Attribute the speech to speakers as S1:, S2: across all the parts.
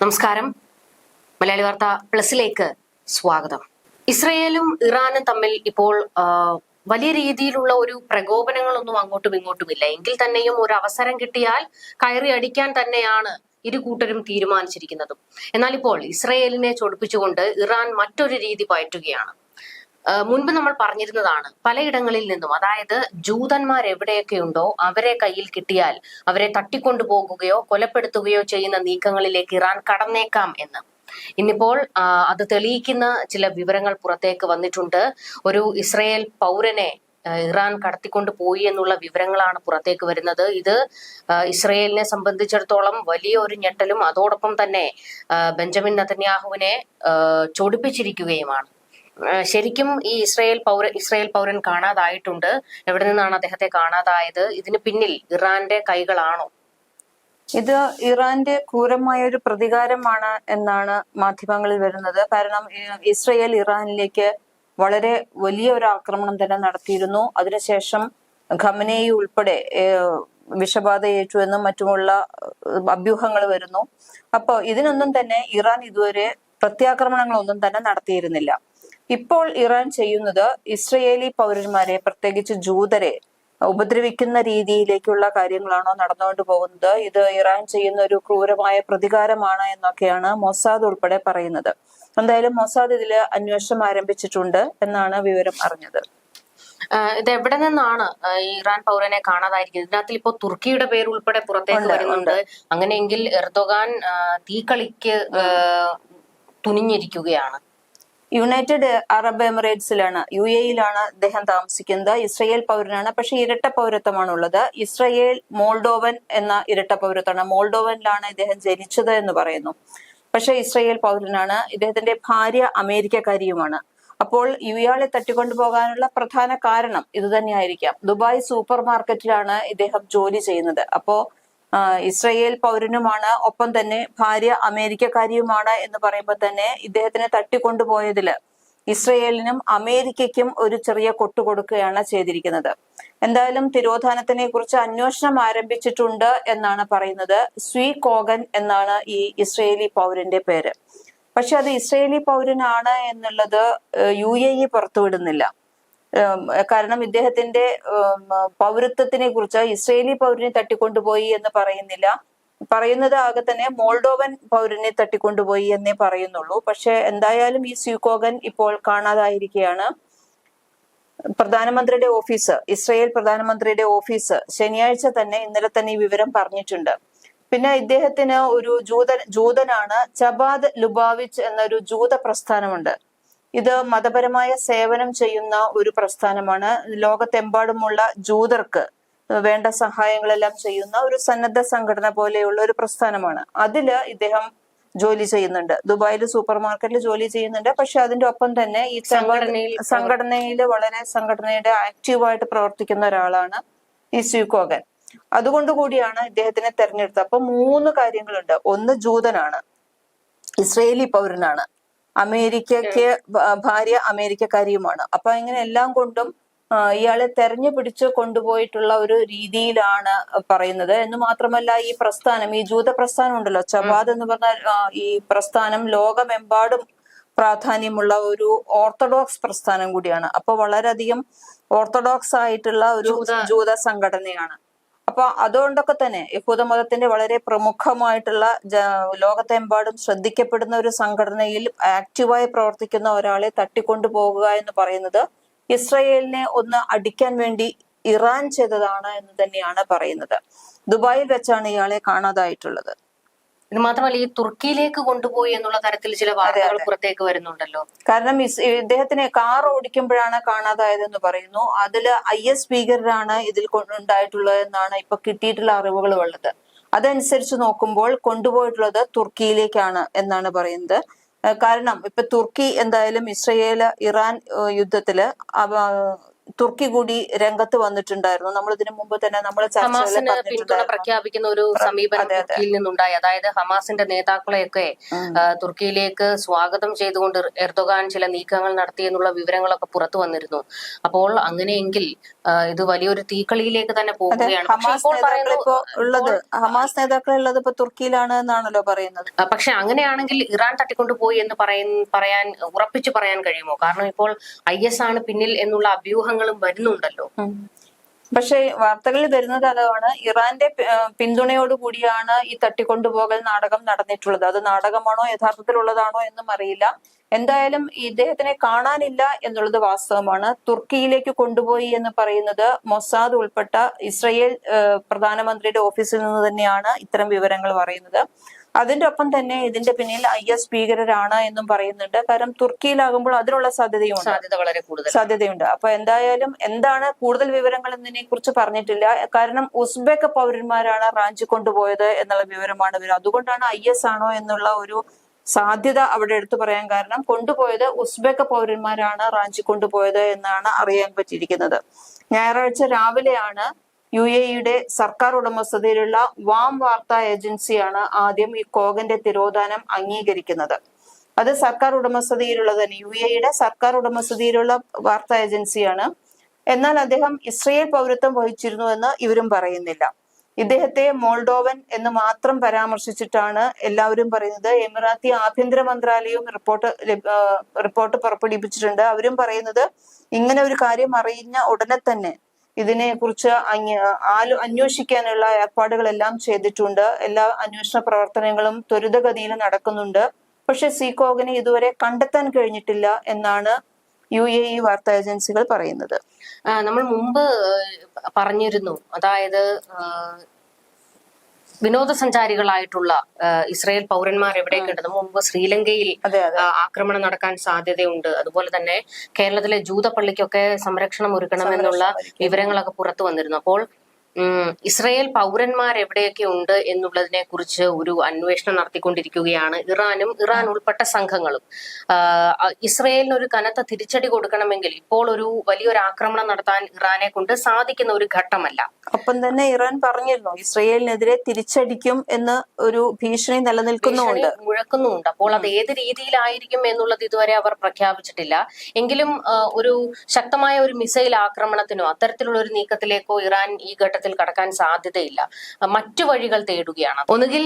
S1: നമസ്കാരം. മലയാളി വാർത്ത പ്ലസിലേക്ക് സ്വാഗതം. ഇസ്രയേലും ഇറാനും തമ്മിൽ ഇപ്പോൾ വലിയ രീതിയിലുള്ള ഒരു പ്രകോപനങ്ങളൊന്നും അങ്ങോട്ടും ഇങ്ങോട്ടും ഇല്ല എങ്കിൽ തന്നെയും ഒരു അവസരം കിട്ടിയാൽ കയറി അടിക്കാൻ തന്നെയാണ് ഇരു കൂട്ടരും തീരുമാനിച്ചിരിക്കുന്നതും. എന്നാൽ ഇപ്പോൾ ഇസ്രയേലിനെ ചൊടിപ്പിച്ചുകൊണ്ട് ഇറാൻ മറ്റൊരു രീതി പയറ്റുകയാണ്. മുൻപ് നമ്മൾ പറഞ്ഞിരുന്നതാണ്. പലയിടങ്ങളിൽ നിന്നും അതായത് ജൂതന്മാർ എവിടെയൊക്കെ ഉണ്ടോ അവരെ കയ്യിൽ കിട്ടിയാൽ അവരെ തട്ടിക്കൊണ്ടുപോകുകയോ കൊലപ്പെടുത്തുകയോ ചെയ്യുന്ന നീക്കങ്ങളിലേക്ക് ഇറാൻ കടന്നേക്കാം എന്ന്. ഇന്നിപ്പോൾ അത് തെളിയിക്കുന്ന ചില വിവരങ്ങൾ പുറത്തേക്ക് വന്നിട്ടുണ്ട്. ഒരു ഇസ്രയേൽ പൗരനെ ഇറാൻ കടത്തിക്കൊണ്ട് പോയി എന്നുള്ള വിവരങ്ങളാണ് പുറത്തേക്ക് വരുന്നത്. ഇത് ഇസ്രയേലിനെ സംബന്ധിച്ചിടത്തോളം വലിയ ഒരു ഞെട്ടലും അതോടൊപ്പം തന്നെ ബെഞ്ചമിൻ നതന്യാഹുവിനെ ചൊടിപ്പിച്ചിരിക്കുകയുമാണ്. ശരിക്കും ഈ ഇസ്രായേൽ പൗര ഇസ്രായേൽ പൗരൻ കാണാതായിട്ടുണ്ട്. എവിടെ നിന്നാണ് അദ്ദേഹത്തെ കാണാതായത്? ഇതിന് പിന്നിൽ ഇറാന്റെ കൈകളാണോ?
S2: ഇത് ഇറാന്റെ ക്രൂരമായ ഒരു പ്രതികാരമാണ് എന്നാണ് മാധ്യമങ്ങളിൽ വരുന്നത്. കാരണം ഇസ്രയേൽ ഇറാനിലേക്ക് വളരെ വലിയ ഒരു ആക്രമണം തന്നെ നടത്തിയിരുന്നു. അതിനുശേഷം ഖമനേയി ഉൾപ്പെടെ ഏഹ്, വിഷബാധ ഏറ്റു എന്നും മറ്റുമുള്ള അഭ്യൂഹങ്ങൾ വരുന്നു. അപ്പോൾ ഇതിനൊന്നും തന്നെ ഇറാൻ ഇതുവരെ പ്രത്യാക്രമണങ്ങളൊന്നും തന്നെ നടത്തിയിരുന്നില്ല. ഇപ്പോൾ ഇറാൻ ചെയ്യുന്നത് ഇസ്രയേലി പൗരന്മാരെ പ്രത്യേകിച്ച് ജൂതരെ ഉപദ്രവിക്കുന്ന രീതിയിലേക്കുള്ള കാര്യങ്ങളാണോ നടന്നുകൊണ്ട് പോകുന്നത്? ഇത് ഇറാൻ ചെയ്യുന്ന ഒരു ക്രൂരമായ പ്രതികാരമാണ് എന്നൊക്കെയാണ് മൊസാദ് ഉൾപ്പെടെ പറയുന്നത്. എന്തായാലും മൊസാദ് ഇതിൽ അന്വേഷണം ആരംഭിച്ചിട്ടുണ്ട് എന്നാണ് വിവരം അറിഞ്ഞത്.
S1: ഇത് എവിടെ നിന്നാണ് ഇറാൻ പൗരനെ കാണാതായിരിക്കുന്നത്? ഇതിനകത്ത് ഇപ്പോൾ തുർക്കിയുടെ പേര് ഉൾപ്പെടെ പുറത്തേക്ക് വരുന്നുണ്ട്. അങ്ങനെയെങ്കിൽ എർദോഗാൻ തീക്കളിക്ക് തുനിഞ്ഞിരിക്കുകയാണ്.
S2: യുണൈറ്റഡ് അറബ് എമിറേറ്റ്സിലാണ് യു എയിലാണ് അദ്ദേഹം താമസിക്കുന്നത്. ഇസ്രയേൽ പൗരനാണ് പക്ഷെ ഇരട്ട പൗരത്വമാണ് ഉള്ളത് ഇസ്രയേൽ മോൾഡോവൻ എന്ന ഇരട്ട പൗരത്വമാണ്. മോൾഡോവനിലാണ് ഇദ്ദേഹം ജനിച്ചത് എന്ന് പറയുന്നു. പക്ഷെ ഇസ്രയേൽ പൗരനാണ്. ഇദ്ദേഹത്തിന്റെ ഭാര്യ അമേരിക്കക്കാരിയുമാണ്. അപ്പോൾ ഇയാളെ തട്ടിക്കൊണ്ടുപോകാനുള്ള പ്രധാന കാരണം ഇത് തന്നെയായിരിക്കാം ദുബായ് സൂപ്പർ മാർക്കറ്റിലാണ് ഇദ്ദേഹം ജോലി ചെയ്യുന്നത്. അപ്പോ ആ, ഇസ്രയേൽ പൗരനുമാണ് ഒപ്പം തന്നെ ഭാര്യ അമേരിക്കക്കാരിയുമാണ് എന്ന് പറയുമ്പോൾ തന്നെ ഇദ്ദേഹത്തിനെ തട്ടിക്കൊണ്ടുപോയതിൽ ഇസ്രയേലിനും അമേരിക്കയ്ക്കും ഒരു ചെറിയ കൊടുക്കുകയാണ് ചെയ്തിരിക്കുന്നത്. എന്തായാലും തിരോധാനത്തിനെ കുറിച്ച് അന്വേഷണം ആരംഭിച്ചിട്ടുണ്ട് എന്നാണ് പറയുന്നത്. സ്വീ കോഗൻ എന്നാണ് ഈ ഇസ്രയേലി പൗരന്റെ പേര്. പക്ഷെ അത് ഇസ്രയേലി പൗരനാണ് എന്നുള്ളത് യു എ ഇ പുറത്തുവിടുന്നില്ല. കാരണം ഇദ്ദേഹത്തിന്റെ പൗരത്വത്തിനെ കുറിച്ച് ഇസ്രയേലി പൗരനെ തട്ടിക്കൊണ്ടുപോയി എന്ന് പറയുന്നില്ല. പറയുന്നത് ആകെ തന്നെ മോൾഡോവൻ പൗരനെ തട്ടിക്കൊണ്ടുപോയി എന്നേ പറയുന്നുള്ളൂ. പക്ഷെ എന്തായാലും ഈ സ്യൂക്കോഗൻ ഇപ്പോൾ കാണാതായിരിക്കുകയാണ്. പ്രധാനമന്ത്രിയുടെ ഓഫീസ് ഇസ്രയേൽ പ്രധാനമന്ത്രിയുടെ ഓഫീസ് ശനിയാഴ്ച തന്നെ ഇന്നലെ തന്നെ ഈ വിവരം പറഞ്ഞിട്ടുണ്ട്. പിന്നെ ഇദ്ദേഹത്തിന് ഒരു ജൂതൻ ജൂതനാണ് ചബാദ് ലുബാവിച്ച് എന്നൊരു ജൂത പ്രസ്ഥാനമുണ്ട്. ഇത് മതപരമായ സേവനം ചെയ്യുന്ന ഒരു പ്രസ്ഥാനമാണ്. ലോകത്തെമ്പാടുമുള്ള ജൂതർക്ക് വേണ്ട സഹായങ്ങളെല്ലാം ചെയ്യുന്ന ഒരു സന്നദ്ധ സംഘടന പോലെയുള്ള ഒരു പ്രസ്ഥാനമാണ്. അതിൽ ഇദ്ദേഹം ജോലി ചെയ്യുന്നുണ്ട്. ദുബായിൽ സൂപ്പർ മാർക്കറ്റിൽ ജോലി ചെയ്യുന്നുണ്ട്. പക്ഷെ അതിന്റെ ഒപ്പം തന്നെ ഈ
S1: സംഘടനയിൽ
S2: വളരെ സംഘടനയുടെ ആക്റ്റീവായിട്ട് പ്രവർത്തിക്കുന്ന ഒരാളാണ് ഈ സ്വീകോകൻ അതുകൊണ്ട് കൂടിയാണ് ഇദ്ദേഹത്തിനെ തെരഞ്ഞെടുത്തത്. അപ്പൊ മൂന്ന് കാര്യങ്ങളുണ്ട്. ഒന്ന് ജൂതനാണ്. ഇസ്രയേലി പൗരനാണ്. അമേരിക്കയ്ക്ക് ഭാര്യ അമേരിക്കക്കാരിയുമാണ്. അപ്പൊ ഇങ്ങനെ എല്ലാം കൊണ്ടും ഇയാളെ തെരഞ്ഞു പിടിച്ച് കൊണ്ടുപോയിട്ടുള്ള ഒരു രീതിയിലാണ് പറയുന്നത്. എന്ന് മാത്രമല്ല ഈ പ്രസ്ഥാനം ഈ ജൂത പ്രസ്ഥാനം ഉണ്ടല്ലോ ചബാദ് എന്ന് പറഞ്ഞാൽ ഈ പ്രസ്ഥാനം ലോകമെമ്പാടും പ്രാധാന്യമുള്ള ഒരു ഓർത്തഡോക്സ് പ്രസ്ഥാനം കൂടിയാണ്. അപ്പൊ വളരെയധികം ഓർത്തഡോക്സ് ആയിട്ടുള്ള ഒരു ജൂത സംഘടനയാണ്. അപ്പൊ അതുകൊണ്ടൊക്കെ തന്നെ യഹൂദ മതത്തിന്റെ വളരെ പ്രമുഖമായിട്ടുള്ള ലോകത്തെമ്പാടും ശ്രദ്ധിക്കപ്പെടുന്ന ഒരു സംഘടനയിൽ ആക്റ്റീവായി പ്രവർത്തിക്കുന്ന ഒരാളെ തട്ടിക്കൊണ്ടു പോകുക എന്ന് പറയുന്നത് ഇസ്രയേലിനെ ഒന്ന് അടിക്കാൻ വേണ്ടി ഇറാൻ ചെയ്തതാണ് എന്ന് തന്നെയാണ് പറയുന്നത്. ദുബായിൽ വെച്ചാണ് ഇയാളെ കാണാതായിട്ടുള്ളത്.
S1: ഇത് മാത്രമല്ല ഈ തുർക്കിയിലേക്ക് കൊണ്ടുപോയി എന്നുള്ള തരത്തിൽ ചില വാർത്തകൾ പുറത്തേക്ക് വരുന്നുണ്ടല്ലോ.
S2: കാരണം ഇദ്ദേഹത്തിനെ കാർ ഓടിക്കുമ്പോഴാണ് കാണാതായതെന്ന് പറയുന്നു. അതിൽ ഐ എസ് ഭീകരരാണ് ഇതിൽ കൊ- ഉണ്ടായിട്ടുള്ളത് എന്നാണ് ഇപ്പൊ കിട്ടിയിട്ടുള്ള അറിവുകൾ ഉള്ളത്. അതനുസരിച്ച് നോക്കുമ്പോൾ കൊണ്ടുപോയിട്ടുള്ളത് തുർക്കിയിലേക്കാണ് എന്നാണ് പറയുന്നത്. കാരണം ഇപ്പൊ തുർക്കി എന്തായാലും ഇസ്രയേൽ ഇറാൻ യുദ്ധത്തിൽ തുർക്കി കൂടി രംഗത്ത് വന്നിട്ടുണ്ടായിരുന്നു. നമ്മൾ ഇതിനു മുമ്പ് തന്നെ നമ്മൾ
S1: ഹമാസിന് പിന്തുണ പ്രഖ്യാപിക്കുന്ന ഒരു സമീപനം
S2: അതെ, അതെ.
S1: തുർക്കിയിൽ നിന്നുണ്ടായി. അതായത് ഹമാസിന്റെ നേതാക്കളെയൊക്കെ തുർക്കിയിലേക്ക് സ്വാഗതം ചെയ്തുകൊണ്ട് എർദോഗാൻ ചില നീക്കങ്ങൾ നടത്തി എന്നുള്ള വിവരങ്ങളൊക്കെ പുറത്തു വന്നിരുന്നു. അപ്പോൾ അങ്ങനെയെങ്കിൽ ഇത് വലിയൊരു തീക്കളിയിലേക്ക് തന്നെ പോകുകയാണ്.
S2: ഹമാസ്
S1: ഇപ്പോൾ
S2: നേതാക്കൾ ഉള്ളത് ഹമാസ് ഇപ്പൊ തുർക്കിയിലാണ് എന്നാണല്ലോ പറയുന്നത്.
S1: പക്ഷെ അങ്ങനെയാണെങ്കിൽ ഇറാൻ തട്ടിക്കൊണ്ടുപോയി എന്ന് പറയുന്ന പറയാൻ ഉറപ്പിച്ചു പറയാൻ കഴിയുമോ? കാരണം ഇപ്പോൾ ഐ എസ് ആണ് പിന്നിൽ എന്നുള്ള അഭ്യൂഹങ്ങളും വരുന്നുണ്ടല്ലോ.
S2: പക്ഷേ വാർത്തകളിൽ വരുന്നത് അതാണ് ഇറാന്റെ പി- കൂടിയാണ് പിന്തുണയോടുകൂടിയാണ് ഈ തട്ടിക്കൊണ്ടുപോകൽ നാടകം നടന്നിട്ടുള്ളത്. അത് നാടകമാണോ യഥാർത്ഥത്തിലുള്ളതാണോ എന്നും അറിയില്ല. എന്തായാലും ഇദ്ദേഹത്തിനെ കാണാനില്ല എന്നുള്ളത് വാസ്തവമാണ്. തുർക്കിയിലേക്ക് കൊണ്ടുപോയി എന്ന് പറയുന്നത് മൊസാദ് ഉൾപ്പെട്ട ഇസ്രയേൽ പ്രധാനമന്ത്രിയുടെ ഓഫീസിൽ നിന്ന് തന്നെയാണ് ഇത്തരം വിവരങ്ങൾ പറയുന്നത്. അതിന്റെ ഒപ്പം തന്നെ ഇതിന്റെ പിന്നിൽ ഐ എസ് ഭീകരരാണ് എന്നും പറയുന്നുണ്ട്. കാരണം തുർക്കിയിലാകുമ്പോൾ അതിനുള്ള സാധ്യതയുണ്ട്.
S1: സാധ്യത വളരെ കൂടുതൽ.
S2: സാധ്യതയുണ്ട്. അപ്പൊ എന്തായാലും എന്താണ് കൂടുതൽ വിവരങ്ങൾ എന്നതിനെ കുറിച്ച് പറഞ്ഞിട്ടില്ല. കാരണം ഉസ്ബെക്ക് പൗരന്മാരാണ് റാഞ്ചി കൊണ്ടുപോയത് എന്നുള്ള വിവരമാണ് വരും അതുകൊണ്ടാണ് ഐ എസ് ആണോ എന്നുള്ള ഒരു സാധ്യത അവിടെ എടുത്തു പറയാൻ കാരണം കൊണ്ടുപോയത് ഉസ്ബെക്ക് പൗരന്മാരാണ് റാഞ്ചി കൊണ്ടുപോയത് എന്നാണ് അറിയാൻ പറ്റിയിരിക്കുന്നത്. ഞായറാഴ്ച രാവിലെയാണ് യു എ ഇയുടെ സർക്കാർ ഉടമസ്ഥതയിലുള്ള വാം വാർത്താ ഏജൻസിയാണ് ആദ്യം ഈ കോഗന്റെ തിരോധാനം അംഗീകരിക്കുന്നത്. അത് സർക്കാർ ഉടമസ്ഥതയിലുള്ള തന്നെ. യു എയുടെ സർക്കാർ ഉടമസ്ഥതയിലുള്ള വാർത്താ ഏജൻസിയാണ്. എന്നാൽ അദ്ദേഹം ഇസ്രയേൽ പൗരത്വം വഹിച്ചിരുന്നു എന്ന് ഇവരും പറയുന്നില്ല. ഇദ്ദേഹത്തെ മോൾഡോവൻ എന്ന് മാത്രം പരാമർശിച്ചിട്ടാണ് എല്ലാവരും പറയുന്നത്. എമിറാത്തി ആഭ്യന്തര മന്ത്രാലയവും റിപ്പോർട്ട് റിപ്പോർട്ട് പുറപ്പെടുവിപ്പിച്ചിട്ടുണ്ട്. അവരും പറയുന്നത് ഇങ്ങനെ ഒരു കാര്യം അറിയുന്ന ഉടനെ തന്നെ ഇതിനെ കുറിച്ച് ആലോ അന്വേഷിക്കാനുള്ള ഏർപ്പാടുകളെല്ലാം ചെയ്തിട്ടുണ്ട്. എല്ലാ അന്വേഷണ പ്രവർത്തനങ്ങളും ത്വരിതഗതിയിൽ നടക്കുന്നുണ്ട്. പക്ഷെ സീകോഗിനെ ഇതുവരെ കണ്ടെത്താൻ കഴിഞ്ഞിട്ടില്ല എന്നാണ് യു എ ഇ വാർത്താ ഏജൻസികൾ പറയുന്നത്.
S1: നമ്മൾ മുമ്പ് പറഞ്ഞിരുന്നു. അതായത് വിനോദസഞ്ചാരികളായിട്ടുള്ള ഇസ്രായേൽ പൗരന്മാർ എവിടെയൊക്കെ ഉണ്ട്. മുമ്പ് ശ്രീലങ്കയിൽ ആക്രമണം നടക്കാൻ സാധ്യതയുണ്ട്. അതുപോലെ തന്നെ കേരളത്തിലെ ജൂതപ്പള്ളിക്കൊക്കെ സംരക്ഷണം ഒരുക്കണമെന്നുള്ള വിവരങ്ങളൊക്കെ പുറത്തു വന്നിരുന്നു. അപ്പോൾ ഇസ്രായേൽ പൗരന്മാർ എവിടെയൊക്കെ ഉണ്ട് എന്നുള്ളതിനെ കുറിച്ച് ഒരു അന്വേഷണം നടത്തിക്കൊണ്ടിരിക്കുകയാണ്. ഇറാനും ഇറാൻ ഉൾപ്പെട്ട സംഘങ്ങളും. ഇസ്രയേലിന് ഒരു കനത്ത തിരിച്ചടി കൊടുക്കണമെങ്കിൽ ഇപ്പോൾ ഒരു വലിയൊരു ആക്രമണം നടത്താൻ ഇറാനെ കൊണ്ട് സാധിക്കുന്ന ഒരു ഘട്ടമല്ല.
S2: ഒപ്പം തന്നെ ഇറാൻ പറഞ്ഞിരുന്നു ഇസ്രയേലിനെതിരെ തിരിച്ചടിക്കും എന്ന് ഒരു ഭീഷണി നിലനിൽക്കുന്നുണ്ട്
S1: മുഴക്കുന്നുണ്ട് മുഴക്കുന്നുമുണ്ട്. അപ്പോൾ അത് ഏത് രീതിയിലായിരിക്കും എന്നുള്ളത് ഇതുവരെ അവർ പ്രഖ്യാപിച്ചിട്ടില്ല. എങ്കിലും ഒരു ശക്തമായ ഒരു മിസൈൽ ആക്രമണത്തിനോ അത്തരത്തിലുള്ള ഒരു നീക്കത്തിലേക്കോ ഇറാൻ ഈ ഘട്ടത്തിൽ കടക്കാൻ സാധ്യതയില്ല. മറ്റു വഴികൾ തേടുകയാണ്. ഒന്നുകിൽ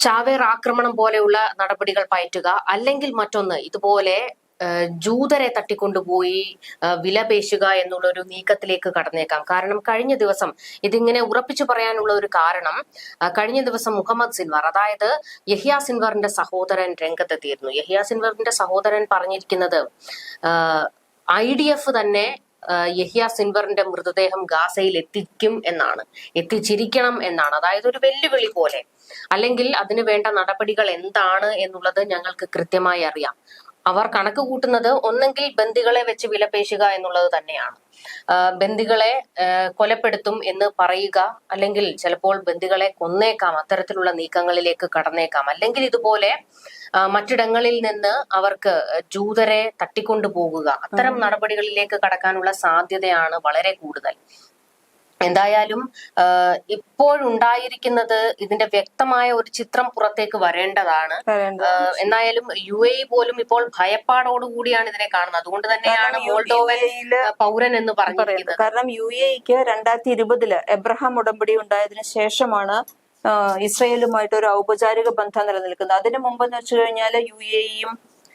S1: ചാവേർ ആക്രമണം പോലെയുള്ള നടപടികൾ പയറ്റുക അല്ലെങ്കിൽ മറ്റൊന്ന് ഇതുപോലെ ജൂതരെ തട്ടിക്കൊണ്ടുപോയി വിലപേശുക എന്നുള്ള ഒരു നീക്കത്തിലേക്ക് കടന്നേക്കാം. കാരണം കഴിഞ്ഞ ദിവസം ഇതിങ്ങനെ ഉറപ്പിച്ചു പറയാനുള്ള ഒരു കാരണം കഴിഞ്ഞ ദിവസം മുഹമ്മദ് സിൻവർ അതായത് യഹിയ സിൻവറിന്റെ സഹോദരൻ രംഗത്തെത്തിയിരുന്നു. യഹിയ സിൻവറിന്റെ സഹോദരൻ പറഞ്ഞിരിക്കുന്നത് ഐ ഡി എഫ് തന്നെ യഹിയ സിൻവറിന്റെ മൃതദേഹം ഗാസയിൽ എത്തിക്കും എന്നാണ്. എത്തിച്ചിരിക്കണം എന്നാണ്. അതായത് ഒരു വെല്ലുവിളി പോലെ. അല്ലെങ്കിൽ അതിനു വേണ്ട നടപടികൾ എന്താണ് എന്നുള്ളത് ഞങ്ങൾക്ക് കൃത്യമായി അറിയാം. അവർ കണക്ക് കൂട്ടുന്നത് ഒന്നെങ്കിൽ ബന്ദികളെ വെച്ച് വിലപേശുക എന്നുള്ളത് തന്നെയാണ്. ബന്ദികളെ കൊലപ്പെടുത്തും എന്ന് പറയുക അല്ലെങ്കിൽ ചിലപ്പോൾ ബന്ദികളെ കൊന്നേക്കാം അത്തരത്തിലുള്ള നീക്കങ്ങളിലേക്ക് കടന്നേക്കാം. അല്ലെങ്കിൽ ഇതുപോലെ മറ്റിടങ്ങളിൽ നിന്ന് അവർക്ക് ജൂതരെ തട്ടിക്കൊണ്ടു പോകുക അത്തരം നടപടികളിലേക്ക് കടക്കാനുള്ള സാധ്യതയാണ് വളരെ കൂടുതൽ. എന്തായാലും ഇപ്പോഴുണ്ടായിരിക്കുന്നത് ഇതിന്റെ വ്യക്തമായ ഒരു ചിത്രം പുറത്തേക്ക് വരേണ്ടതാണ്. എന്തായാലും എന്നായാലും യു എ പോലും ഇപ്പോൾ ഭയപ്പാടോടുകൂടിയാണ് ഇതിനെ കാണുന്നത്. അതുകൊണ്ട് തന്നെയാണ് മോൾഡോവൻ പൗരൻ എന്ന് പറഞ്ഞത്
S2: കാരണം യു എക്ക് രണ്ടായിരത്തി ഇരുപതിൽ എബ്രഹാം ഉടമ്പടി ഉണ്ടായതിനു ശേഷമാണ് ഇസ്രയേലുമായിട്ട് ഒരു ഔപചാരിക ബന്ധം നിലനിൽക്കുന്നത്. അതിനു മുമ്പെന്ന് വെച്ചു കഴിഞ്ഞാൽ യു എയും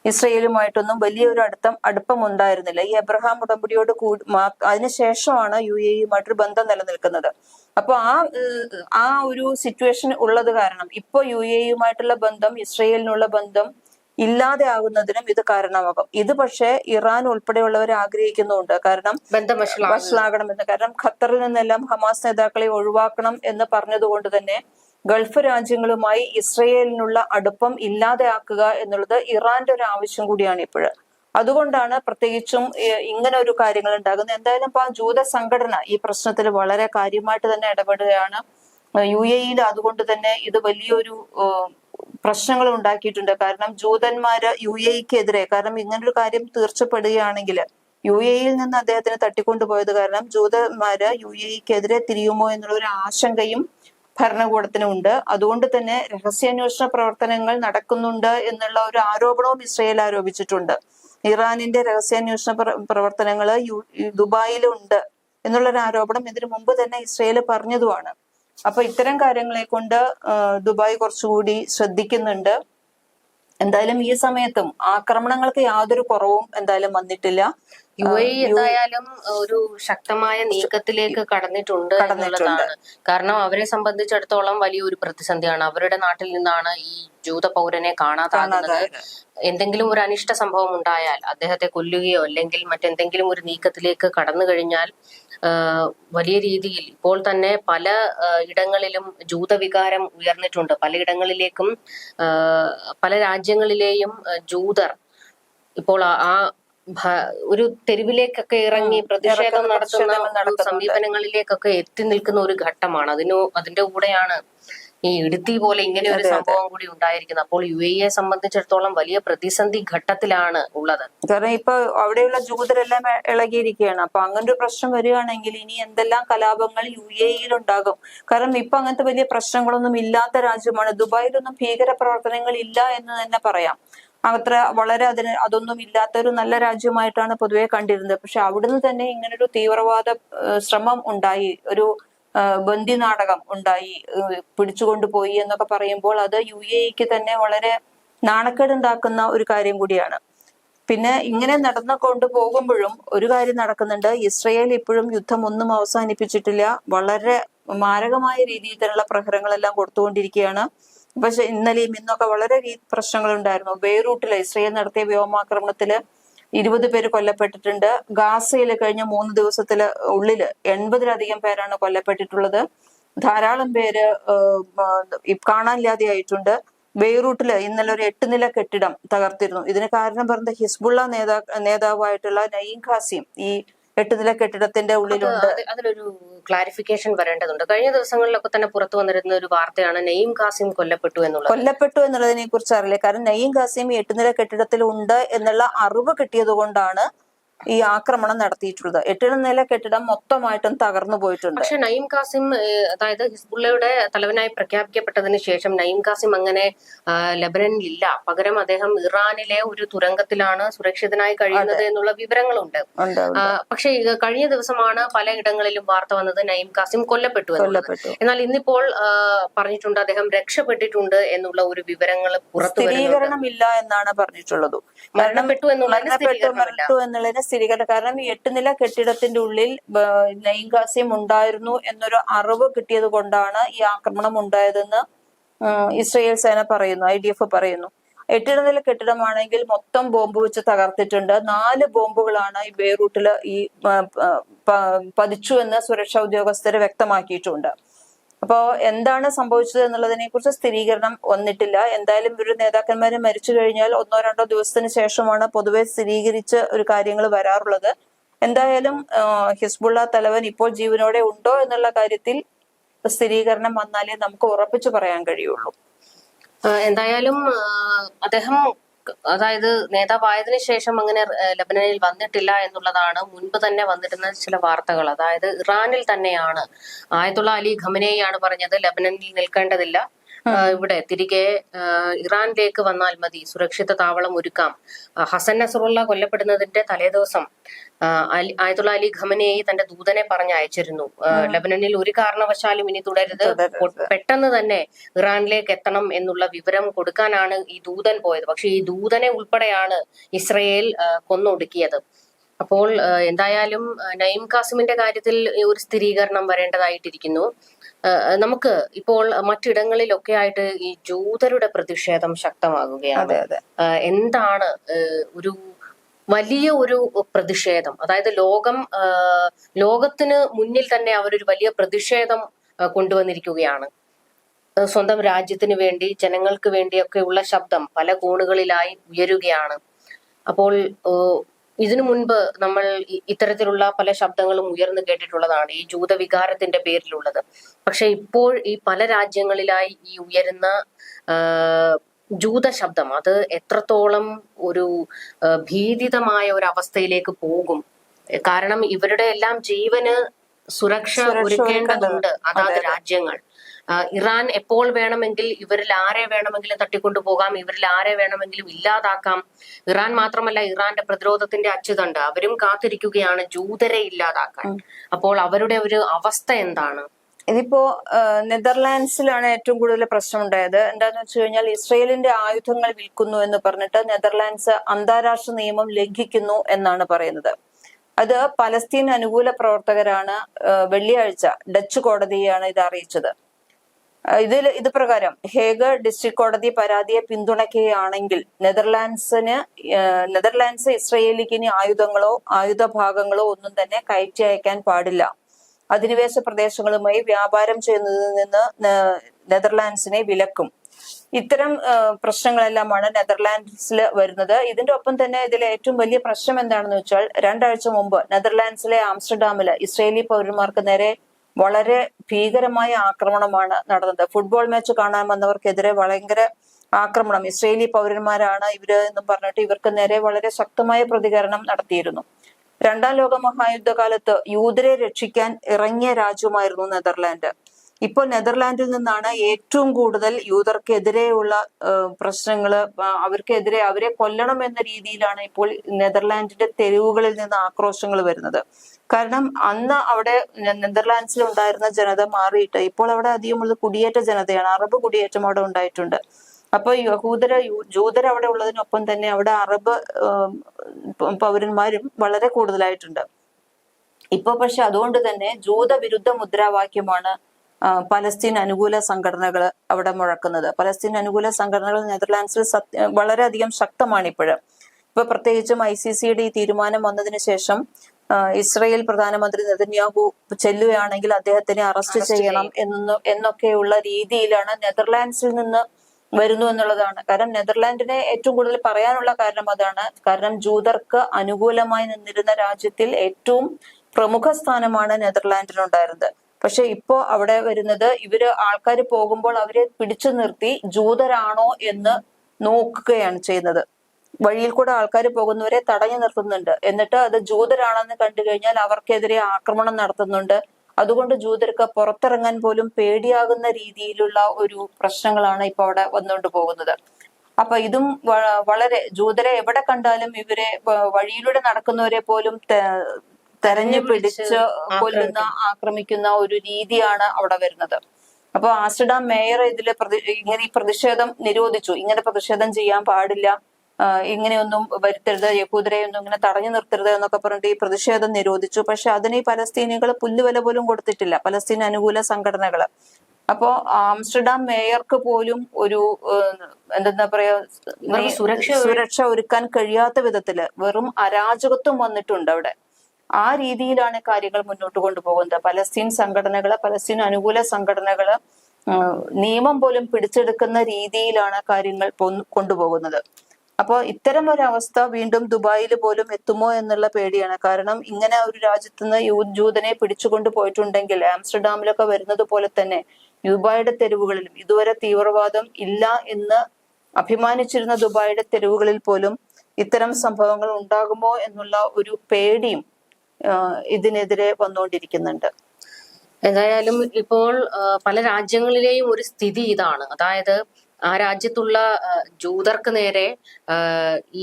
S2: ഇസ്രയേലുമായിട്ടൊന്നും വലിയൊരു അടുത്തം അടുപ്പം ഉണ്ടായിരുന്നില്ല ഈ എബ്രഹാം ഉടമ്പടിയോട് കൂടി അതിനുശേഷമാണ് യു എ യുമായിട്ടൊരു ബന്ധം നിലനിൽക്കുന്നത്. അപ്പോൾ ആ ആ ഒരു സിറ്റുവേഷൻ ഉള്ളത് കാരണം ഇപ്പൊ യു എ യുമായിട്ടുള്ള ബന്ധം ഇസ്രയേലിനുള്ള ബന്ധം ഇല്ലാതെ ആകുന്നതിനും ഇത് കാരണമാകും. ഇത് പക്ഷേ ഇറാൻ ഉൾപ്പെടെയുള്ളവർ ആഗ്രഹിക്കുന്നുണ്ട് കാരണം. വഷളാകണമെന്ന്. കാരണം ഖത്തറിൽ നിന്നെല്ലാം ഹമാസ് നേതാക്കളെ ഒഴിവാക്കണം എന്ന് പറഞ്ഞതുകൊണ്ട് തന്നെ ഗൾഫ് രാജ്യങ്ങളുമായി ഇസ്രയേലിനുള്ള അടുപ്പം ഇല്ലാതെയാക്കുക എന്നുള്ളത് ഇറാന്റെ ഒരു ആവശ്യം കൂടിയാണ് ഇപ്പോഴ്. അതുകൊണ്ടാണ് പ്രത്യേകിച്ചും ഇങ്ങനെ ഒരു കാര്യങ്ങൾ ഉണ്ടാകുന്നത്. എന്തായാലും ഇപ്പൊ ആ ജൂത സംഘടന ഈ പ്രശ്നത്തിൽ വളരെ കാര്യമായിട്ട് തന്നെ ഇടപെടുകയാണ്. യു എയിൽ അതുകൊണ്ട് തന്നെ ഇത് വലിയൊരു പ്രശ്നങ്ങൾ ഉണ്ടാക്കിയിട്ടുണ്ട്. കാരണം ജൂതന്മാര് യു എക്കെതിരെ കാരണം ഇങ്ങനൊരു കാര്യം തീർച്ചപ്പെടുകയാണെങ്കിൽ യു എയിൽ നിന്ന് അദ്ദേഹത്തിന് തട്ടിക്കൊണ്ടുപോയത് കാരണം ജൂതന്മാര് യു എക്കെതിരെ തിരിയുമോ എന്നുള്ള ഒരു ആശങ്കയും ഭരണകൂടത്തിനുണ്ട് അതുകൊണ്ട് തന്നെ രഹസ്യാന്വേഷണ പ്രവർത്തനങ്ങൾ നടക്കുന്നുണ്ട് എന്നുള്ള ഒരു ആരോപണവും ഇസ്രയേൽ ആരോപിച്ചിട്ടുണ്ട്. ഇറാനിന്റെ രഹസ്യാന്വേഷണ പ്ര- പ്രവർത്തനങ്ങൾ യു ദുബായിലുണ്ട് എന്നുള്ളൊരു ആരോപണം ഇതിനു മുമ്പ് തന്നെ ഇസ്രയേൽ പറഞ്ഞതുമാണ്. അപ്പൊ ഇത്തരം കാര്യങ്ങളെ കൊണ്ട് ദുബായ് കുറച്ചുകൂടി ശ്രദ്ധിക്കുന്നുണ്ട്. എന്തായാലും ഈ സമയത്തും ആക്രമണങ്ങൾക്ക് യാതൊരു കുറവും എന്തായാലും വന്നിട്ടില്ല.
S1: യു എ എന്തായാലും ഒരു ശക്തമായ നീക്കത്തിലേക്ക് കടന്നിട്ടുണ്ട് എന്നുള്ളതാണ്. കാരണം അവരെ സംബന്ധിച്ചിടത്തോളം വലിയൊരു പ്രതിസന്ധിയാണ്. അവരുടെ നാട്ടിൽ നിന്നാണ് ഈ ജൂത പൗരനെ കാണാതാകുന്നത്. എന്തെങ്കിലും ഒരു അനിഷ്ട സംഭവം ഉണ്ടായാൽ അദ്ദേഹത്തെ കൊല്ലുകയോ അല്ലെങ്കിൽ മറ്റെന്തെങ്കിലും ഒരു നീക്കത്തിലേക്ക് കടന്നു കഴിഞ്ഞാൽ വലിയ രീതിയിൽ ഇപ്പോൾ തന്നെ പല ഇടങ്ങളിലും ജൂതവികാരം ഉയർന്നിട്ടുണ്ട്. പലയിടങ്ങളിലേക്കും പല രാജ്യങ്ങളിലെയും ജൂതർ ഇപ്പോൾ ആ- ഒരു തെരുവിലേക്കൊക്കെ ഇറങ്ങി പ്രതിഷേധം നടത്തുന്ന സമീപനങ്ങളിലേക്കൊക്കെ എത്തി നിൽക്കുന്ന ഒരു ഘട്ടമാണ്. അതിനു അതിന്റെ കൂടെയാണ് ഈ ഇടുത്തി പോലെ ഇങ്ങനെ ഒരു സംഭവം കൂടി ഉണ്ടായിരിക്കുന്നത്. അപ്പോൾ യു എ യെ സംബന്ധിച്ചിടത്തോളം വലിയ പ്രതിസന്ധി ഘട്ടത്തിലാണ് ഉള്ളത്.
S2: കാരണം ഇപ്പൊ അവിടെയുള്ള ജൂതരെല്ലാം ഇളകിയിരിക്കുകയാണ്. അപ്പൊ അങ്ങനെ ഒരു പ്രശ്നം വരികയാണെങ്കിൽ ഇനി എന്തെല്ലാം കലാപങ്ങൾ യു എയിൽ ഉണ്ടാകും? കാരണം ഇപ്പൊ അങ്ങനത്തെ വലിയ പ്രശ്നങ്ങളൊന്നും ഇല്ലാത്ത രാജ്യമാണ്. ദുബായിലൊന്നും ഭീകര പ്രവർത്തനങ്ങൾ ഇല്ല എന്ന് തന്നെ പറയാം. അത്ര വളരെ അതിന് അതൊന്നും ഇല്ലാത്ത ഒരു നല്ല രാജ്യമായിട്ടാണ് പൊതുവെ കണ്ടിരുന്നത്. പക്ഷെ അവിടുന്ന് തന്നെ ഇങ്ങനൊരു തീവ്രവാദ ശ്രമം ഉണ്ടായി. ഒരു ബന്ദി നാടകം ഉണ്ടായി. പിടിച്ചുകൊണ്ടുപോയി എന്നൊക്കെ പറയുമ്പോൾ അത് യു എക്ക് തന്നെ വളരെ നാണക്കേടുണ്ടാക്കുന്ന ഒരു കാര്യം കൂടിയാണ്. പിന്നെ ഇങ്ങനെ നടന്നു പോകുമ്പോഴും ഒരു കാര്യം നടക്കുന്നുണ്ട്. ഇസ്രയേൽ ഇപ്പോഴും യുദ്ധം ഒന്നും അവസാനിപ്പിച്ചിട്ടില്ല. വളരെ മാരകമായ രീതിയിൽ തന്നെയുള്ള പ്രഹരങ്ങളെല്ലാം കൊടുത്തുകൊണ്ടിരിക്കുകയാണ്. പക്ഷെ ഇന്നലെയും ഇന്നൊക്കെ വളരെ പ്രശ്നങ്ങൾ ഉണ്ടായിരുന്നു ബെയ്റൂട്ടിലെ ഇസ്രയേൽ നടത്തിയ വ്യോമാക്രമണത്തിൽ ഇരുപത് പേര് കൊല്ലപ്പെട്ടിട്ടുണ്ട്. ഗാസയിൽ കഴിഞ്ഞ മൂന്ന് ദിവസത്തിൽ ഉള്ളിൽ എൺപതിലധികം പേരാണ് കൊല്ലപ്പെട്ടിട്ടുള്ളത്. ധാരാളം പേര് കാണാനില്ലാതെയായിട്ടുണ്ട്. ബെയ്റൂട്ടിൽ ഇന്നലെ ഒരു എട്ട് നില കെട്ടിടം തകർത്തിരുന്നു. ഇതിന് കാരണം പറഞ്ഞത് ഹിസ്ബുള്ള നേതാ നേതാവായിട്ടുള്ള നയീം ഖാസിം ഈ എട്ട് നില കെട്ടിടത്തിന്റെ ഉള്ളിലുണ്ട്.
S1: അതിലൊരു ക്ലാരിഫിക്കേഷൻ വരേണ്ടതുണ്ട്. കഴിഞ്ഞ ദിവസങ്ങളിലൊക്കെ തന്നെ പുറത്തു വന്നിരുന്ന ഒരു വാർത്തയാണ് നെയ്ം കാസിം കൊല്ലപ്പെട്ടു എന്നുള്ളത്.
S2: കൊല്ലപ്പെട്ടു എന്നുള്ളതിനെ കുറിച്ച് അറിയില്ല. കാരണം നയീം ഖാസിം എട്ടുനില എട്ട് നില കെട്ടിടത്തിൽ ഉണ്ട് എന്നുള്ള അറിവ് കിട്ടിയത് കൊണ്ടാണ് ഈ ആക്രമണം നടത്തിയിട്ടുള്ളത്. എട്ടിന് നില കെട്ടിടം മൊത്തമായിട്ടും തകർന്നു പോയിട്ടുണ്ട്.
S1: പക്ഷെ നയിം കാസിം അതായത് ഹിസ്ബുള്ളയുടെ തലവനായി പ്രഖ്യാപിക്കപ്പെട്ടതിന് ശേഷം നയിം കാസിം അങ്ങനെ ലബനനിൽ ഇല്ല. പകരം അദ്ദേഹം ഇറാനിലെ ഒരു തുരങ്കത്തിലാണ് സുരക്ഷിതനായി കഴിയുന്നത് എന്നുള്ള വിവരങ്ങളുണ്ട്. പക്ഷേ കഴിഞ്ഞ ദിവസമാണ് പലയിടങ്ങളിലും വാർത്ത വന്നത് നയിം കാസിം കൊല്ലപ്പെട്ടു എന്നുള്ളത്. എന്നാൽ ഇന്നിപ്പോൾ പറഞ്ഞിട്ടുണ്ട് അദ്ദേഹം രക്ഷപ്പെട്ടിട്ടുണ്ട് എന്നുള്ള ഒരു വിവരങ്ങൾ പുറത്തു
S2: സ്ഥിരീകരണമില്ല എന്നാണ് പറഞ്ഞിട്ടുള്ളത്.
S1: മരണപ്പെട്ടു എന്നുള്ളതിന്
S2: സ്ഥിരീകരണം. കാരണം എട്ട് നില കെട്ടിടത്തിന്റെ ഉള്ളിൽ ലൈംഗാസ്യം ഉണ്ടായിരുന്നു എന്നൊരു അറിവ് കിട്ടിയത് കൊണ്ടാണ് ഈ ആക്രമണം ഉണ്ടായതെന്ന് ഇസ്രയേൽ സേന പറയുന്നു ഐ ഡി എഫ് പറയുന്നു. എട്ടിട നില കെട്ടിടമാണെങ്കിൽ മൊത്തം ബോംബ് വെച്ച് തകർത്തിട്ടുണ്ട്. നാല് ബോംബുകളാണ് ഈ ബെയ്റൂട്ടിൽ ഈ പതിച്ചു എന്ന് സുരക്ഷാ ഉദ്യോഗസ്ഥര് വ്യക്തമാക്കിയിട്ടുണ്ട്. അപ്പോ എന്താണ് സംഭവിച്ചത് എന്നുള്ളതിനെ കുറിച്ച് സ്ഥിരീകരണം വന്നിട്ടില്ല. എന്തായാലും ഇവരുടെ നേതാക്കന്മാര് മരിച്ചു കഴിഞ്ഞാൽ ഒന്നോ രണ്ടോ ദിവസത്തിന് ശേഷമാണ് പൊതുവെ സ്ഥിരീകരിച്ച് ഒരു കാര്യങ്ങൾ വരാറുള്ളത്. എന്തായാലും ഹിസ്ബുള്ള തലവൻ ഇപ്പോൾ ജീവനോടെ ഉണ്ടോ എന്നുള്ള കാര്യത്തിൽ സ്ഥിരീകരണം വന്നാലേ നമുക്ക് ഉറപ്പിച്ചു പറയാൻ കഴിയുള്ളൂ.
S1: എന്തായാലും അദ്ദേഹം അതായത് നേതാവായതിനു ശേഷം അങ്ങനെ ലബനനിൽ വന്നിട്ടില്ല എന്നുള്ളതാണ് മുൻപ് തന്നെ വന്നിരുന്ന ചില വാർത്തകൾ. അതായത് ഇറാനിൽ തന്നെയാണ്. ആയതുള്ള അലി ഖമനേയാണ് പറഞ്ഞത്. ലബനനിൽ നിൽക്കേണ്ടതില്ല. ഇവിടെ തിരികെ ഇറാനിലേക്ക് വന്നാൽ മതി. സുരക്ഷിത താവളം ഒരുക്കാം. ഹസൻ നസറുള്ള കൊല്ലപ്പെടുന്നതിന്റെ തലേദിവസം ആയതുള്ള അലി ഖമനേയി തന്റെ ദൂതനെ പറഞ്ഞ് അയച്ചിരുന്നു ലബനനിൽ ഒരു കാരണവശാലും ഇനി തുടരുത്. പെട്ടെന്ന് തന്നെ ഇറാനിലേക്ക് എത്തണം എന്നുള്ള വിവരം കൊടുക്കാനാണ് ഈ ദൂതൻ പോയത്. പക്ഷെ ഈ ദൂതനെ ഉൾപ്പെടെയാണ് ഇസ്രയേൽ കൊന്നൊടുക്കിയത്. അപ്പോൾ എന്തായാലും നൈം നയീം കാസിമിന്റെ കാര്യത്തിൽ ഒരു സ്ഥിരീകരണം വരേണ്ടതായിട്ടിരിക്കുന്നു. നമുക്ക് ഇപ്പോൾ മറ്റിടങ്ങളിലൊക്കെ ആയിട്ട് ഈ ജൂതരുടെ പ്രതിഷേധം ശക്തമാകുകയാണ്.
S2: അതെ അതെ.
S1: എന്താണ് ഒരു വലിയ ഒരു പ്രതിഷേധം? അതായത് ലോകം ലോകത്തിന് മുന്നിൽ തന്നെ അവരൊരു വലിയ പ്രതിഷേധം കൊണ്ടുവന്നിരിക്കുകയാണ്. സ്വന്തം രാജ്യത്തിന് വേണ്ടി ജനങ്ങൾക്ക് വേണ്ടിയൊക്കെയുള്ള ശബ്ദം പല കോണുകളിലായി ഉയരുകയാണ്. അപ്പോൾ ഇതിനു മുൻപ് നമ്മൾ ഇത്തരത്തിലുള്ള പല ശബ്ദങ്ങളും ഉയർന്നു കേട്ടിട്ടുള്ളതാണ് ഈ ജൂതവികാരത്തിന്റെ പേരിലുള്ളത്. പക്ഷെ ഇപ്പോൾ ഈ പല രാജ്യങ്ങളിലായി ഈ ഉയരുന്ന ജൂത ശബ്ദം അത് എത്രത്തോളം ഒരു ഭീതിതമായ ഒരു അവസ്ഥയിലേക്ക് പോകും. കാരണം ഇവരുടെ എല്ലാം ജീവന് സുരക്ഷ ഒരുക്കേണ്ടതുണ്ട്. അതാത്
S2: അതെ, അതെ.
S1: രാജ്യങ്ങൾ. ഇറാൻ എപ്പോൾ വേണമെങ്കിൽ ഇവരിൽ ആരെ വേണമെങ്കിലും തട്ടിക്കൊണ്ടു പോകാം ഇവരിൽ ആരെ വേണമെങ്കിലും ഇല്ലാതാക്കാം. ഇറാൻ മാത്രമല്ല ഇറാന്റെ പ്രതിരോധത്തിന്റെ അച്ചുതണ്ട്. അവരും കാത്തിരിക്കുകയാണ് ജൂതരെ ഇല്ലാതാക്കാൻ. അപ്പോൾ അവരുടെ ഒരു അവസ്ഥ എന്താണ്?
S2: ഇതിപ്പോ നെതർലാൻഡ്സിലാണ് ഏറ്റവും കൂടുതൽ പ്രശ്നം പ്രശ്നമുണ്ടായത്. എന്താന്ന് വെച്ച് കഴിഞ്ഞാൽ ഇസ്രയേലിന്റെ ആയുധങ്ങൾ വിൽക്കുന്നു എന്ന് പറഞ്ഞിട്ട് നെതർലാൻഡ്സ് അന്താരാഷ്ട്ര നിയമം ലംഘിക്കുന്നു എന്നാണ് പറയുന്നത്. അത് പലസ്തീൻ അനുകൂല പ്രവർത്തകരാണ് വെള്ളിയാഴ്ച ഡച്ച് കോടതിയാണ് ഇത് അറിയിച്ചത്. ഇതിൽ ഇത് പ്രകാരം ഹേഗ് ഡിസ്ട്രിക്ട് കോടതി പരാതിയെ പിന്തുണയ്ക്കുകയാണെങ്കിൽ നെതർലാൻഡ്സിന് നെതർലാൻഡ്സ് ഇസ്രയേലിക്ക് ഇനി ആയുധങ്ങളോ ആയുധ ഭാഗങ്ങളോ ഒന്നും തന്നെ കയറ്റി അയക്കാൻ പാടില്ല. അധിനിവേശ പ്രദേശങ്ങളുമായി വ്യാപാരം ചെയ്യുന്നതിൽ നിന്ന് നെതർലാൻഡ്സിനെ വിലക്കും. ഇത്തരം പ്രശ്നങ്ങളെല്ലാമാണ് നെതർലാൻഡ്സിൽ വരുന്നത്. ഇതിന്റെ ഒപ്പം തന്നെ ഇതിലെ ഏറ്റവും വലിയ പ്രശ്നം എന്താണെന്ന് വെച്ചാൽ രണ്ടാഴ്ച മുമ്പ് നെതർലാൻഡ്സിലെ ആംസ്റ്റർഡാമിൽ ഇസ്രയേലി പൗരന്മാർക്ക് നേരെ വളരെ ഭീകരമായ ആക്രമണമാണ് നടന്നത്. ഫുട്ബോൾ മാച്ച് കാണാൻ വന്നവർക്കെതിരെ ഭയങ്കര ആക്രമണം. ഇസ്രയേലി പൗരന്മാരാണ് ഇവർ എന്നും പറഞ്ഞിട്ട് ഇവർക്ക് നേരെ വളരെ ശക്തമായ പ്രതികരണം നടത്തിയിരുന്നു. രണ്ടാം ലോക മഹായുദ്ധകാലത്ത് യൂതരെ രക്ഷിക്കാൻ ഇറങ്ങിയ രാജ്യമായിരുന്നു നെതർലാൻഡ്. ഇപ്പോൾ നെതർലാൻഡിൽ നിന്നാണ് ഏറ്റവും കൂടുതൽ യൂതർക്കെതിരെയുള്ള പ്രശ്നങ്ങൾ അവർക്കെതിരെ അവരെ കൊല്ലണം എന്ന രീതിയിലാണ് ഇപ്പോൾ നെതർലാൻഡിന്റെ തെരുവുകളിൽ നിന്ന് ആക്രോശങ്ങൾ വരുന്നത്. കാരണം അന്ന് അവിടെ നെതർലാൻഡ്സിൽ ഉണ്ടായിരുന്ന ജനത മാറിയിട്ട് ഇപ്പോൾ അവിടെ അധികമുള്ളത് കുടിയേറ്റ ജനതയാണ്. അറബ് കുടിയേറ്റം അവിടെ ഉണ്ടായിട്ടുണ്ട്. അപ്പൊ യഹൂദര ജൂതർ അവിടെ ഉള്ളതിനൊപ്പം തന്നെ അവിടെ അറബ് പൗരന്മാരും വളരെ കൂടുതലായിട്ടുണ്ട്. ഇപ്പൊ പക്ഷെ അതുകൊണ്ട് തന്നെ ജൂതവിരുദ്ധ മുദ്രാവാക്യമാണ് പലസ്തീൻ അനുകൂല സംഘടനകൾ അവിടെ മുഴക്കുന്നത്. പലസ്തീൻ അനുകൂല സംഘടനകൾ നെതർലാൻഡ്സിൽ വളരെയധികം ശക്തമാണ് ഇപ്പോഴും ഇപ്പൊ പ്രത്യേകിച്ചും ഐ സി സിയുടെ ഈ തീരുമാനം വന്നതിന് ശേഷം ഇസ്രയേൽ പ്രധാനമന്ത്രി നെതന്യാഹു ചെല്ലുകയാണെങ്കിൽ അദ്ദേഹത്തിനെ അറസ്റ്റ് ചെയ്യണം എന്ന് എന്നൊക്കെയുള്ള രീതിയിലാണ് നെതർലാൻഡ്സിൽ നിന്ന് വരുന്നു എന്നുള്ളതാണ്. കാരണം നെതർലാൻഡിനെ ഏറ്റവും കൂടുതൽ പറയാനുള്ള കാരണം അതാണ്. കാരണം ജൂതർക്ക് അനുകൂലമായി നിന്നിരുന്ന രാജ്യത്തിൽ ഏറ്റവും പ്രമുഖ സ്ഥാനമാണ് നെതർലാൻഡിനുണ്ടായിരുന്നത്. പക്ഷെ ഇപ്പോ അവിടെ വരുന്നത് ഇവർ ആൾക്കാർ പോകുമ്പോൾ അവരെ പിടിച്ചു നിർത്തി ജൂതരാണോ എന്ന് നോക്കുകയാണ് ചെയ്യുന്നത്. വഴിയിൽ കൂടെ ആൾക്കാർ പോകുന്നവരെ തടഞ്ഞു നിർത്തുന്നുണ്ട്. എന്നിട്ട് അത് ജൂതരാണെന്ന് കണ്ടു കഴിഞ്ഞാൽ അവർക്കെതിരെ ആക്രമണം നടത്തുന്നുണ്ട്. അതുകൊണ്ട് ജൂതർക്ക് പുറത്തിറങ്ങാൻ പോലും പേടിയാകുന്ന രീതിയിലുള്ള ഒരു പ്രശ്നങ്ങളാണ് ഇപ്പൊ അവിടെ വന്നുകൊണ്ട് പോകുന്നത്. അപ്പൊ ഇതും വളരെ ജൂതരെ എവിടെ കണ്ടാലും ഇവരെ വഴിയിലൂടെ നടക്കുന്നവരെ പോലും തെരഞ്ഞു പിടിച്ച് കൊല്ലുന്ന ആക്രമിക്കുന്ന ഒരു രീതിയാണ് അവിടെ വരുന്നത്. അപ്പൊ ആസ്റ്റർഡാം മേയർ ഇതിൽ പ്രതി ഇങ്ങനെ ഈ പ്രതിഷേധം നിരോധിച്ചു. ഇങ്ങനെ പ്രതിഷേധം ചെയ്യാൻ പാടില്ല. ഇങ്ങനെയൊന്നും വരുത്തരുത് യഹൂദരെ ഒന്നും ഇങ്ങനെ തടഞ്ഞു നിർത്തരുത് എന്നൊക്കെ പറഞ്ഞിട്ട് ഈ പ്രതിഷേധം നിരോധിച്ചു. പക്ഷെ അതിന് ഈ പലസ്തീനികൾ പുല്ലുവില പോലും കൊടുത്തിട്ടില്ല. പലസ്തീൻ അനുകൂല സംഘടനകൾ അപ്പോ ആംസ്റ്റർഡാം മേയർക്ക് പോലും ഒരു എന്താ പറയാ
S1: സുരക്ഷ
S2: സുരക്ഷ ഒരുക്കാൻ കഴിയാത്ത വിധത്തിൽ വെറും അരാജകത്വം വന്നിട്ടുണ്ട് അവിടെ. ആ രീതിയിലാണ് കാര്യങ്ങൾ മുന്നോട്ട് കൊണ്ടുപോകുന്നത്. പലസ്തീൻ സംഘടനകൾ പലസ്തീൻ അനുകൂല സംഘടനകൾ നിയമം പോലും പിടിച്ചെടുക്കുന്ന രീതിയിലാണ് കാര്യങ്ങൾ കൊണ്ടുപോകുന്നത്. അപ്പോൾ ഇത്തരം ഒരു അവസ്ഥ വീണ്ടും ദുബായിൽ പോലും എത്തുമോ എന്നുള്ള പേടിയാണ്. കാരണം ഇങ്ങനെ ഒരു രാജ്യത്ത് നിന്ന് യൂ- ജൂതനെ പിടിച്ചുകൊണ്ട് പോയിട്ടുണ്ടെങ്കിൽ ആംസ്റ്റർഡാമിലൊക്കെ വരുന്നത് പോലെ തന്നെ ദുബായിയുടെ തെരുവുകളിലും ഇതുവരെ തീവ്രവാദം ഇല്ല എന്ന് അഭിമാനിച്ചിരുന്ന ദുബായിയുടെ തെരുവുകളിൽ പോലും ഇത്തരം സംഭവങ്ങൾ ഉണ്ടാകുമോ എന്നുള്ള ഒരു പേടിയും ഇതിനെതിരെ വന്നുകൊണ്ടിരിക്കുന്നുണ്ട്
S1: എന്തായാലും ഇപ്പോൾ പല രാജ്യങ്ങളിലെയും ഒരു സ്ഥിതി ഇതാണ്. അതായത് ആ രാജ്യത്തുള്ള ജൂതർക്ക് നേരെ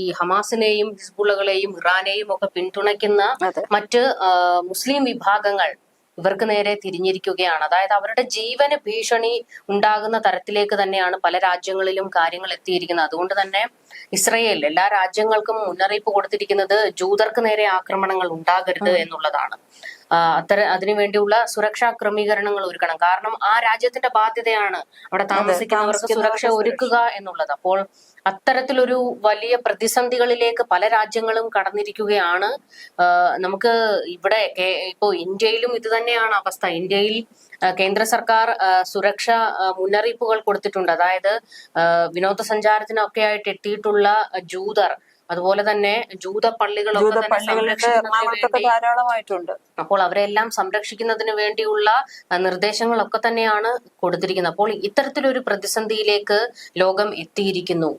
S1: ഈ ഹമാസിനെയും ഹിസ്ബുള്ളകളെയും ഇറാനെയും ഒക്കെ പിന്തുണയ്ക്കുന്ന മറ്റ് മുസ്ലിം വിഭാഗങ്ങൾ ഇവർക്ക് നേരെ തിരിഞ്ഞിരിക്കുകയാണ്. അതായത് അവരുടെ ജീവന് ഭീഷണി ഉണ്ടാകുന്ന തരത്തിലേക്ക് തന്നെയാണ് പല രാജ്യങ്ങളിലും കാര്യങ്ങൾ എത്തിയിരിക്കുന്നത്. അതുകൊണ്ട് തന്നെ ഇസ്രയേൽ എല്ലാ രാജ്യങ്ങൾക്കും മുന്നറിയിപ്പ് കൊടുത്തിരിക്കുന്നത് ജൂതർക്ക് നേരെ ആക്രമണങ്ങൾ ഉണ്ടാകരുത് എന്നുള്ളതാണ്. അത്തര അതിനുവേണ്ടിയുള്ള സുരക്ഷാ ക്രമീകരണങ്ങൾ ഒരുക്കണം. കാരണം ആ രാജ്യത്തിന്റെ ബാധ്യതയാണ് അവിടെ താമസിക്കുന്നവർക്ക് സുരക്ഷ ഒരുക്കുക എന്നുള്ളത്. അപ്പോൾ അത്തരത്തിലൊരു വലിയ പ്രതിസന്ധികളിലേക്ക് പല രാജ്യങ്ങളും കടന്നിരിക്കുകയാണ്. നമുക്ക് ഇവിടെ ഇപ്പോ ഇന്ത്യയിലും ഇത് തന്നെയാണ് അവസ്ഥ. ഇന്ത്യയിൽ കേന്ദ്ര സർക്കാർ സുരക്ഷ മുന്നറിയിപ്പുകൾ കൊടുത്തിട്ടുണ്ട്. അതായത് വിനോദസഞ്ചാരത്തിനൊക്കെ ആയിട്ട് എത്തിയിട്ടുള്ള ജൂതർ അതുപോലെ തന്നെ ജൂത പള്ളികളൊക്കെ
S2: ധാരാളമായിട്ടുണ്ട്.
S1: അപ്പോൾ അവരെല്ലാം സംരക്ഷിക്കുന്നതിന് വേണ്ടിയുള്ള നിർദ്ദേശങ്ങളൊക്കെ തന്നെയാണ് കൊടുത്തിരിക്കുന്നത്. അപ്പോൾ ഇത്തരത്തിലൊരു പ്രതിസന്ധിയിലേക്ക് ലോകം എത്തിയിരിക്കുന്നു.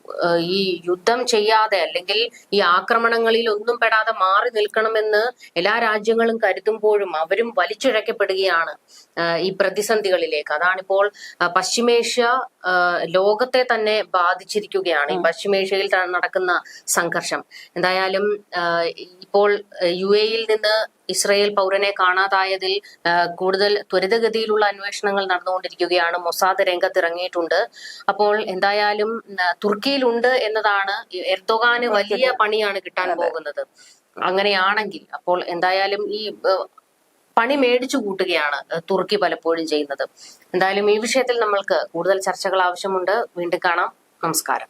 S1: ഈ യുദ്ധം ചെയ്യാതെ അല്ലെങ്കിൽ ഈ ആക്രമണങ്ങളിൽ ഒന്നും പെടാതെ മാറി നിൽക്കണമെന്ന് എല്ലാ രാജ്യങ്ങളും കരുതുമ്പോഴും അവരും വലിച്ചുഴക്കപ്പെടുകയാണ് ഈ പ്രതിസന്ധികളിലേക്ക്. അതാണിപ്പോൾ പശ്ചിമേഷ്യ ലോകത്തെ തന്നെ ബാധിച്ചിരിക്കുകയാണ്. ഈ പശ്ചിമേഷ്യയിൽ നടക്കുന്ന സംഘർഷം. എന്തായാലും ഇപ്പോൾ യു എയിൽ നിന്ന് ഇസ്രയേൽ പൗരനെ കാണാതായതിൽ കൂടുതൽ ത്വരിതഗതിയിലുള്ള അന്വേഷണങ്ങൾ നടന്നുകൊണ്ടിരിക്കുകയാണ്. മൊസാദ് രംഗത്തിറങ്ങിയിട്ടുണ്ട്. അപ്പോൾ എന്തായാലും തുർക്കിയിലുണ്ട് എന്നതാണ് എർദോഗാന് വലിയ പണിയാണ് കിട്ടാൻ പോകുന്നത്. അങ്ങനെയാണെങ്കിൽ അപ്പോൾ എന്തായാലും ഈ പണി മേടിച്ചു കൂട്ടുകയാണ് തുർക്കി പലപ്പോഴും ചെയ്യുന്നത്. എന്തായാലും ഈ വിഷയത്തിൽ നമ്മൾക്ക് കൂടുതൽ ചർച്ചകൾ ആവശ്യമുണ്ട്. വീണ്ടും കാണാം. നമസ്കാരം.